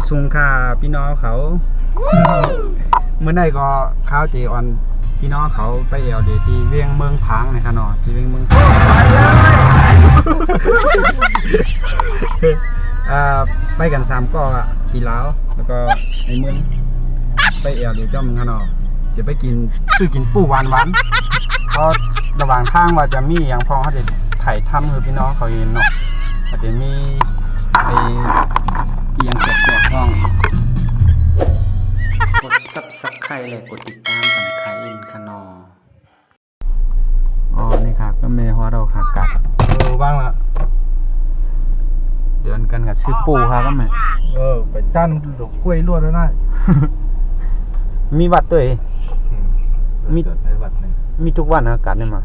ไม่ซุงค่าพี่น้องเขาเมื่อใดก็ข้าวเจออนพี่น้องเขาไปเอวเดตีเวียงเมืองพังนะคะเนาะที่เวียงเมืองพังอ่าไปกันสามก็กีลาวแล้วก็ในเมืองไปเอวเดจ้อมค่ะเนาะจะไปกินซื้อกินปูหวานหวานเพราะระหว่างทางว่าจะมีอย่างพอเขาจะถ่ายทำคือพี่น้องเขาเห็นเนาะเขาจะมีไอ้อียังแจกๆ subscribe และกดติดตามกันคาอินคานออ๋อนี่ครับก็เมฮอเราขากัดเออบ้างละเดือนกันกับซื้อปูครับก็แม่เออไปจ้านดอกกล้วยลวดแล้วนะมีวัดตัวเองมีเกิดในวัดหนึ่งมีทุกวันนะกัดเนี่ยมา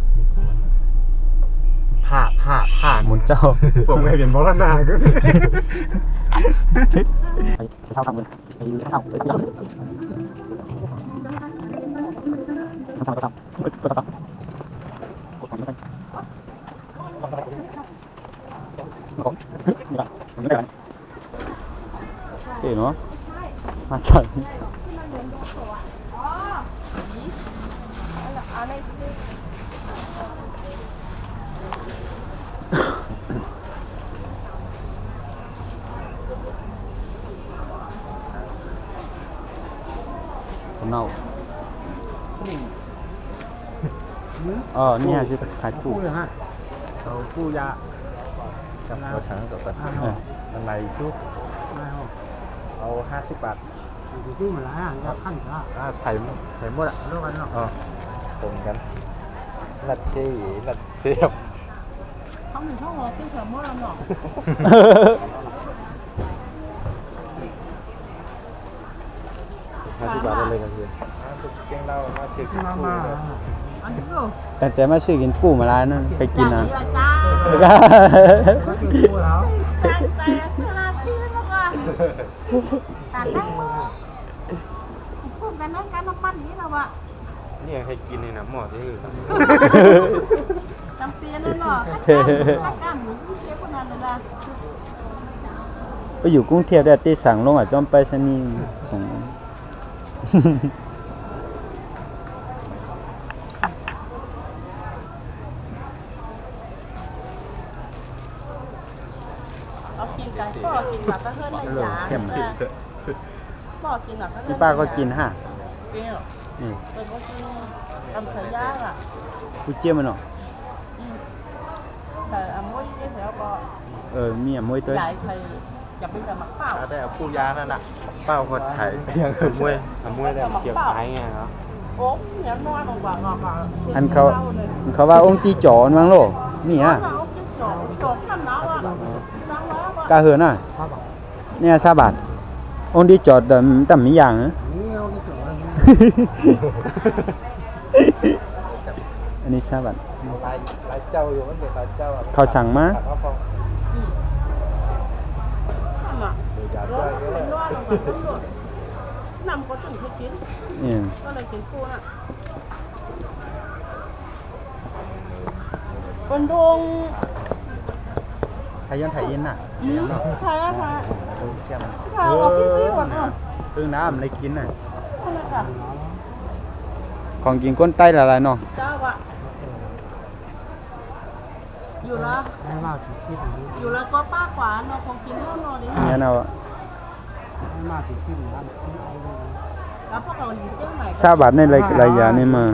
ผ้าผ้าผ้าหมุนเจ้าผมไม่เห็นบอลนาก็ไปไปเช่าทำเลยไปยืนเช่า ไปเช่าทำเช่าไปเช่าไปเช่ากดของไปของนี่ละมันไม่ได้ไหมเอ๋เนาะมาจัดคนเน่า อ๋อนี่ฮะชื่อขายปูเอาผู้ยากับตัวช้างกับตัวเอออะไรชุบเอาห้าสิบบาทซื้อมาหลายอะจะขั้นละอ่าใส่หมดใส่หมดอะเรื่องกันเนาะอ๋อตรงกันลัดเชี่ยลัดเทียบเขามีช่องรอที่เสมอเนาะห้าสิบบาทเลยกันทีเก่งเรามาถึงมามาอันนี้ก็ แต่ใจมาซื้อกินปูมาแล้วนั่นไปกินนะจ้าแล้วก็ก็คือกูแล้วใจใจชื่อราชีแล้วก็ตัดนั่งมือพูดกันนั่งกันน้ำมันนี้เราอะนี่ให้กินในน้ำหมอที่อื่นจำเป็นเลยเนาะกันกันหนูเจ้าคนนั้นเลยนะไปอยู่กรุงเทพได้ตีสั่งลงอะจอมไปสนีย์สั่ง เอากินกันก็กินแบบก็เฮิร์นในยาก็กินแบบก็เฮิร์นพี่ป้าก็กินฮะกินนี่เป็นก็กินทำใส่ย่างอะกูเจียมมันเนาะแต่อมุ้ยนี่แล้วก็เออมีอะมวยตัวใหญ่ใส่จะเป็นแต่หมักเปล่าได้เอาผู้ยานั่นน่ะเป้าคนไทยยังมวยมวยแล้วเกี่ยวไม้ไงเนาะโอ้เนี่ยนอนลงกว่างอกอะอันเขาอันเขาว่าองค์ตีจอนมั้งโลมีฮะจอดจอดข้ามน้ำอะจังหวะว่ะกาเฮือน่ะ เนี่ยซาบาทองค์ตีจอดแต่แต่มีอย่างนะนี่เอาที่จอดอันนี้ซาบาทลายลายเจ้าอยู่มันเป็นลายเจ้าเขาสั่งมาเขาฟังข้ามอะเดี๋ยวยาร้ด้อวยนเป็นร้อนลงมาเป็นร้อนนำก็ถึงให้กินนี่ก็เลยกินปูน่ะบนทงไทยยันไทยอินน่ะอืมใช่อะค่ะ เจียมค่ะเอาพี่พี่ก่อนอะเพิ่งน้ำเลยกินน่ะนั่นแหละค่ะของกินก้นใต้ละลายเนาะเจ้าอะอยู่ละให้มาถึงที่นี้อยู่ละก็ป้าขวานเนาะคงกินเท่าเนอนดิเนี่ยเนาะให้มาถึงที่นี้ที่ไอ้เลยแล้วพวกเราอยู่เชียงใหม่ซาบาทในรายรายยานี่มา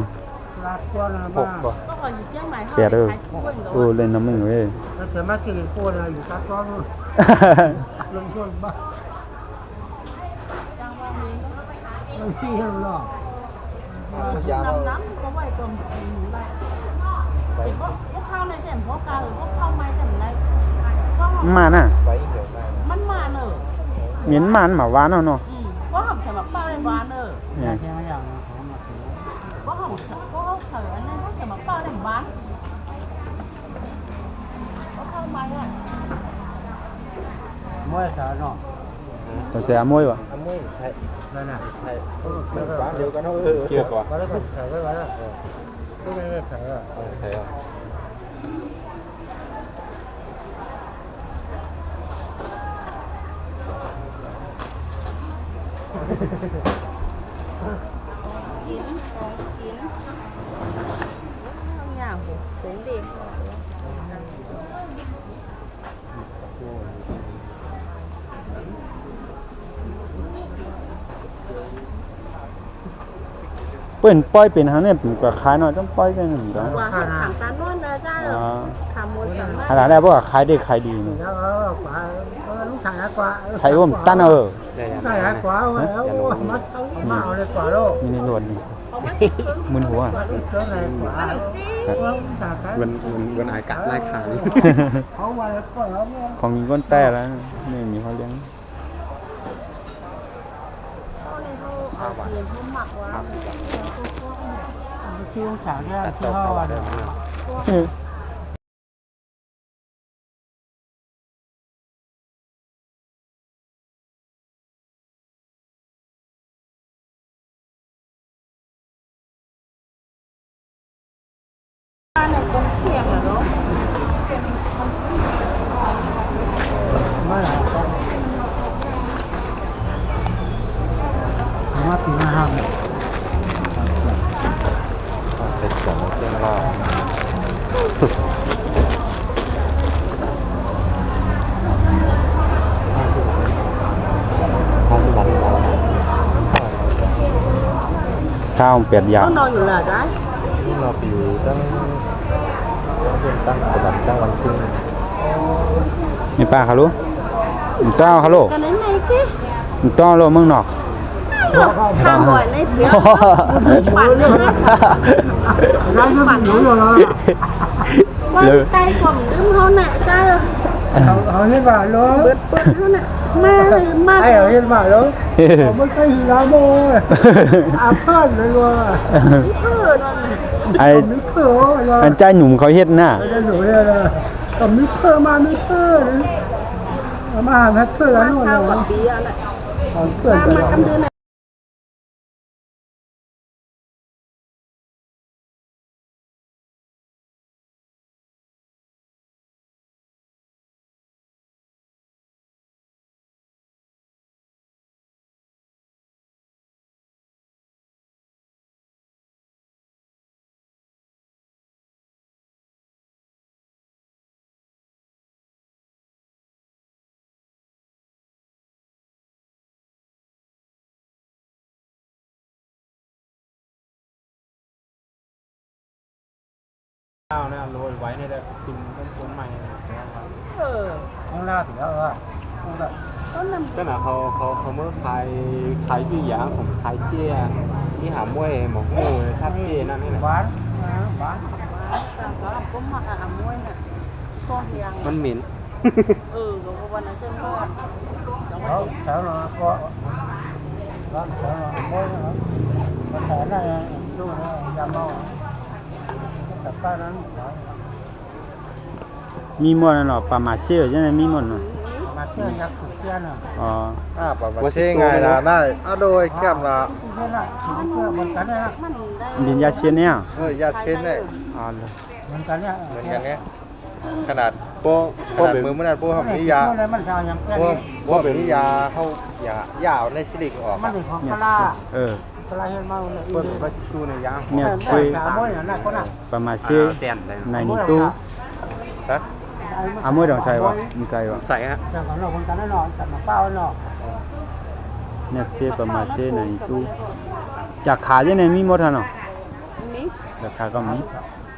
ลาดตัวนะบ้างพวกเราอยู่เชียงใหม่เขาแปดเด้อขายกล้วยเหรโอ้เล่นน้ำมึงเว้ยแล้วเสร็จมาที่กูเลยอยู่ลาดตัวนู่น ลงช่วยบ้างจังหวะนี้ไม่ที่ให้หรอกยาน้ำน้ำก็ไว้ตรงไรเห็นพวกพวกเข้าในแต่พวกกาหรือพวกเข้าไม่แต่ไรก็มาน่ะไว้เดี๋ยวได้มันมาเนอะเหม็นมันหมาหวานเอาเนาะอืมก็หอมใส่หมักเป้าในบ้านเนอะเนี่ยแค่อย่างนะของมาถึงก็หอมก็เขาใส่อันนั้นก็ใส่หมักเป้าในบ้านก็เข้ามาเนี่ย มวยสารเนาะตัวเสียมวยวะทำไม่ใช่นั่นน่ะใช่มันบ้านเดียวกันเนาะเออเกี่ยวกับก็ได้ใส่ไว้ไว้แล้วก็ไม่ได้ใส่อะใช่อะกินของกินเอาอย่างผมผมเด็ก เปิ้นปล่อยเป็นหาเนี่ยเป็นกว่าขายเนาะต้องปล่อยกันเหมือนกันกว่าเขาถามตาโน่นนะจ้าอ๋อขามวยสามารถขนาดได้บ่ว่าขายได้ขายดีนี่แล้วเออ quả ơ lúc xài hả quả ใส่ว่ามันตั้นเออ lúc xài hả quả rồi ôi mất mà ở đây quả đâu มีในรถนี่เอามาจิ้มเพิ่มมึนหัว quả cái chỗ này ข quả นมจีน không xài cái มันมันมันอายกะไล่ขาย không mà nó quả lắm ของมีก้นแต่แล้วนี่มีเขาเลี้ยง เขา เลยเขาเอาเทียนเขาหมักไว้ chưa xài ra chưa ho เศร้าเปียดยาก็นอนอยู่แหละจ้าที่เราไปอยู่ตั้งตั้งเดือนตั้งวันตั้งวันครึ่งมีป้าเขารู้มีต้าเขารู้กันนั้นไงสิมีต้ารู้เมืองนอกทำบ่อยในเสียงปั่นเลยนะ ra nó bị đuổi rồi đó ว่าใจกล่อมลืมเขาน่ะ จ้า họ họ hết bà luôn เปิดเปิดเขาน่ะมาเลยมา ai ở hết bà luôn họ mới cái gì đó thôi à phân rồi luôn เพื่อนนั่นไอ้ còn nước thở อัน rồi ใจหนุ่มเขาเฮ็ดน่ะ Ở đây đuổi rồi còn nước thở mà nước thở đấy mà hàng hết thở มา lắm เช้า rồi กับปีอะไร còn มา tưởng มากำเดือน ข้าวนะโรยไว้เนี่ยได้กินต้นต้นใหม่เออข้างหน้าถึอแล้วว่าก็นำก็น่ะเขาเขาเขาเมื่อขายขายที่หยางของขายเจี๊ยนี่หามวยหมอกมูชาบเจี๊ยนั่นนี่แหละหวานหวานหวานก็มาหามวยน่ะก็ยังมันเหม็นเออหลวงพ่อวันนั้นเช่นกันแล้วแล้วเราก็ร้านแล้วเราไมัร้านแต่ไหนดูนะยามเม chú nó ra mau tập ta nó มีหมดน่ะเนาะปลามาเซี่ยวจังได๋มีหมดเนาะ mà chưa nhắc của xe nữa อ๋อ อ่าปะว่าใช่ไงนะได้เอาโดยแคมละ thế này thì nó chưa mình cắn này มันได้ดินยาเชียนเนี่ยเออยาเช่นเนี่ยอ๋อเลย mình cắn này เหมือนกันเนี่ยขนาดโป้ขนาดมือมันนั่นโป้เขามียา này mình sao nhắm พวก cái พวกมียาเขายายาวในชิลิกออกมันเป็นของเนี่ยปลาเออ ปลาเห็นมาเลยเปิดไปดูในยางเนี่ยใช่ขาม้วยน่ะก็น่ะปลามาเซี่ยวเตียนเลยในนี่ตู้ฮะอามวยดองใส่บ่มีใส่บ่ใส่ฮะแต่ของเราคนกันแน่นอนจับมาเป้าแน่นอนเนี่ยเซี่ยวปลามาเซี่ยวในนี่ตู้จากขาจังได๋มีหมดหั่นเนาะนี่จากขาก็มี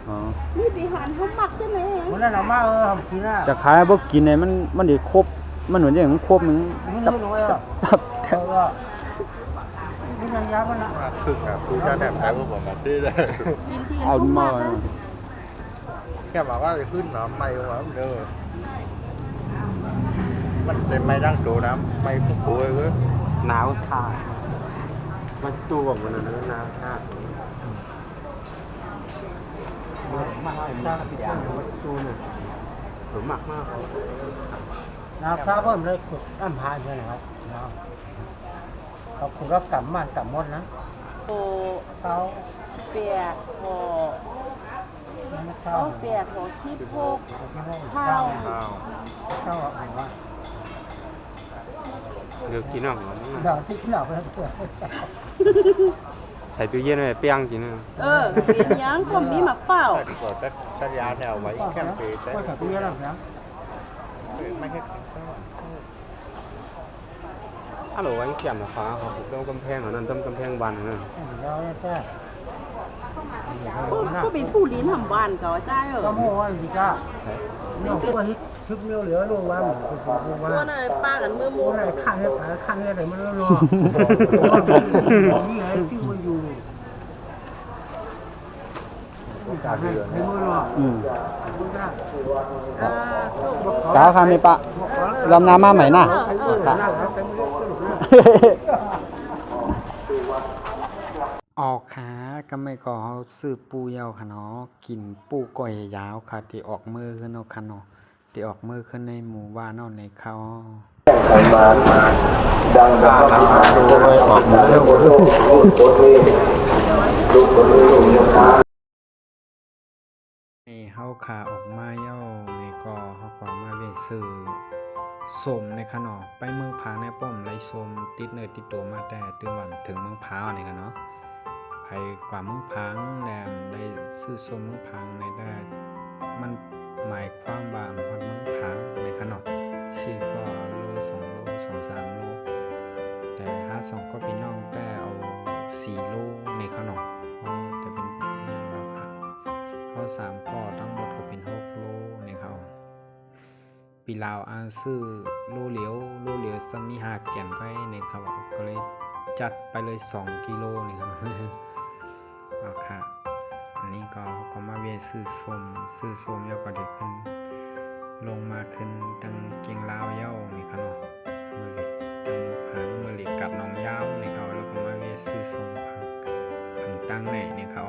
อ๋อนี่ดิหันเขาหมักใช่ไหมวันนั้นเรามาเออทำกินน่ะจากขาบ่กินเนี่ยมันมันได้ครบมันเหมือนอย่างครบหนึงนี่ตับรู้ว่าตับเออนี่ยังยามันน่ะคือกับครูจะแนบแต่ว่าผมมาดื้อเลยเอาหมามักนะแค่บอกว่าจะขึ้นน้ำไม่หัวมันเด้อมันเป็นไม่ดั้งโดน้ำไม่ผูกโวยเว้ยหนาวชามาสตูบอกวันนั้นหนาวชามาให้ชาติดกันตูเนี่ยสมหมักมากน้ำชาเพิ่มเลยขุดน้ำพายใช่ไหมครับ เขาขุดรับกำมันกำมดนะโอ้เขาเปียกโอ้ไม่เข้าเอาเปียกโอ้ชีพพกเช่าเช่าข้าวเช่าอะไรวะเเดี๋ยวกินเอาของเดี๋ยวที่หลับไปแล้วเกิดใส่ตู้เย็นไว้เปียงกินนะเออเป็นหยังก็มีมาเปล่าก็สักสัญญาแนวไว้แค่ปีก็สับเปลี่ยนแล้วนะไม่ใช่ ฮัลโหลไว้เกี่ยมราคาเขาต้มกำแพงเหรอนั่นต้มกำแพงบานนั่นก็เป็นผู้ลิ้นทำบ้านเขาจ้าเออก็โม่ว่าสิก้าเนี่ยตัวนี้ทึกเนื้อเหลือลงว่าหมูคือลงว่าก็เลยป้ากันเมื่อหมูโอ้ยข้างเนี่ยขาข้างเนี่ยไหนมันรอนี่ไงชื่อมันอยู่ให้ให้มือรออืมอ่าก้าวคามีปะลำน้ำมาใหม่น่ะเอ ออกขาก็ไม่ก็เฮาซื้อปูยาวค่ะเนาะกินปูก้อยยาวค่ะที่ออกมือขึ้นเนาะค่ะเนาะที่ออกมือขึ้นในหมู่บ้านเนาะในเขานี่เฮาขาออกมาเย้านี่ก็เฮาก็มาเวซื้อ สมในขนาะไปเมืองพางในป้อมไรสมติดเนื้อติดตัวมาแต่ตื่นวันถึงเมืองพาวนี่กันเนาะไปกว่าเมืองพางแนมได้ซื้อสมเมืองพางในได้มันหมายความว่าฮอดเมืองพางในขนาะซื้อก็โลสองโลสองสามโลแต่ถ้าสองก็พี่น้องแต่เอาสี่โลในขนาะเพราะแต่เป็นอย่างเราค่ะเขาสามก็ทั้งหมดก็เป็นหก ปีลาวอาซื้อโลเหลียวโลเหลียวจะมีหาแก่นไว้ในเขาก็เลยจัดไปเลยสองกิโลนี่ครับเอาค่ะอันนี้ก็ก็มาเวียซื้อส้มซื้อส้มแล้วก็เด็กขึ้น ลงมาขึ้นตังเกียงลาวเย้านี่ครับเนาะมือเล็กตังหางมือเล็กกับน้องยาวนี่เขาแล้วก็มาเวียซื้อส้มผังตั้งไหนนี่เขา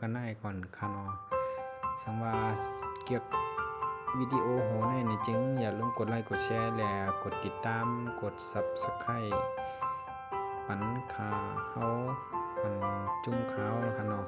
กันได้ก่อนคานอสังว่าเกี่ยวกวิดีโอโหในนี่จึงอย่าลืมกดไลค์กดแชร์และกดติดตามกด Subscribe ปันขาเขาปันจุ้มเขาค่ะเนาะ